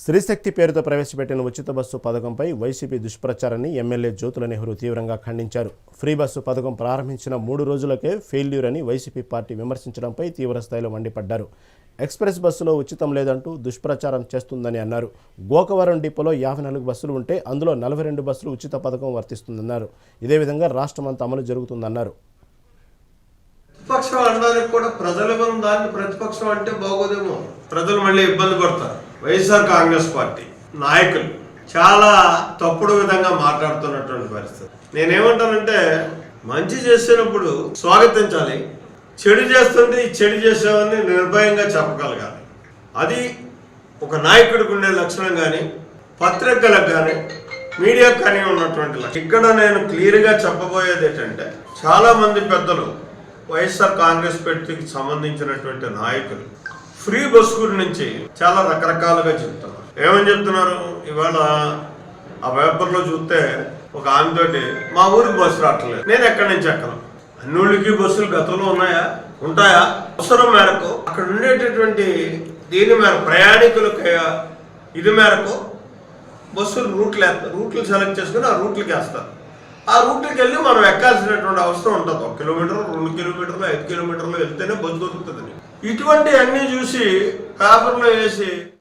స్త్రీశక్తి పేరుతో ప్రవేశపెట్టిన ఉచిత బస్సు పథకంపై వైసీపీ దుష్ప్రచారాన్ని ఎమ్మెల్యే జ్యోతుల నెహ్రూ తీవ్రంగా ఖండించారు. ఫ్రీ బస్సు పథకం ప్రారంభించిన మూడు రోజులకే ఫెయిల్యూర్ అని వైసీపీ పార్టీ విమర్శించడంపై తీవ్రస్థాయిలో మండిపడ్డారు. ఎక్స్ప్రెస్ బస్సులో ఉచితం లేదంటూ దుష్ప్రచారం చేస్తుందని అన్నారు. గోకవరం డిపోలో యాభై నాలుగు బస్సులు ఉంటే అందులో నలభై రెండు బస్సులు ఉచిత పథకం వర్తిస్తుందన్నారు. ఇదే విధంగా రాష్ట్రమంతా అమలు జరుగుతుందన్నారు. ప్రతిపక్షం అనడానికి కూడా ప్రజలు దాన్ని ప్రతిపక్షం అంటే బాగోదేమో. ప్రజలు మళ్ళీ ఇబ్బంది పడతారు. వైఎస్ఆర్ కాంగ్రెస్ పార్టీ నాయకులు చాలా తప్పుడు విధంగా మాట్లాడుతున్నటువంటి పరిస్థితి. నేనేమంటానంటే మంచి చేసినప్పుడు స్వాగతించాలి చెడు చేస్తుంటే ఈ చెడు చేసామని నిర్భయంగా చెప్పగలగాలి. అది ఒక నాయకుడికి ఉండే లక్షణం కానీ పత్రికలకు కానీ మీడియా కానీ ఉన్నటువంటి ఇక్కడ నేను క్లియర్గా చెప్పబోయేది ఏంటంటే చాలామంది పెద్దలు వైఎస్ఆర్ కాంగ్రెస్ పార్టీకి సంబంధించినటువంటి నాయకులు ఫ్రీ బస్ గురించి చాలా రకరకాలుగా చెప్తున్నారు. ఏమని చెప్తున్నారు? ఇవాళ ఆ పేపర్లో చూస్తే ఒక ఆమెతోటి మా ఊరికి బస్సు రావట్లేదు. నేను ఎక్కడి నుంచి ఎక్కను? అన్ని ఊళ్ళకి బస్సులు గతంలో ఉన్నాయా? ఉంటాయా? అవసరం మేరకు అక్కడ ఉండేటటువంటి దీని మేర ప్రయాణికులకి ఇది మేరకు బస్సులు రూట్లు వేస్తారు రూట్లు సెలెక్ట్ చేసుకుని ఆ రూట్లకి వేస్తారు ఆ రూట్కి వెళ్ళి మనం ఎక్కాల్సినటువంటి అవసరం ఉంటుంది. ఒక కిలోమీటర్ రెండు కిలోమీటర్లు ఐదు కిలోమీటర్లు వెళ్తేనే బస్సు దొరుకుతుంది. ఇటువంటి అన్నీ చూసి పేపర్లో వేసి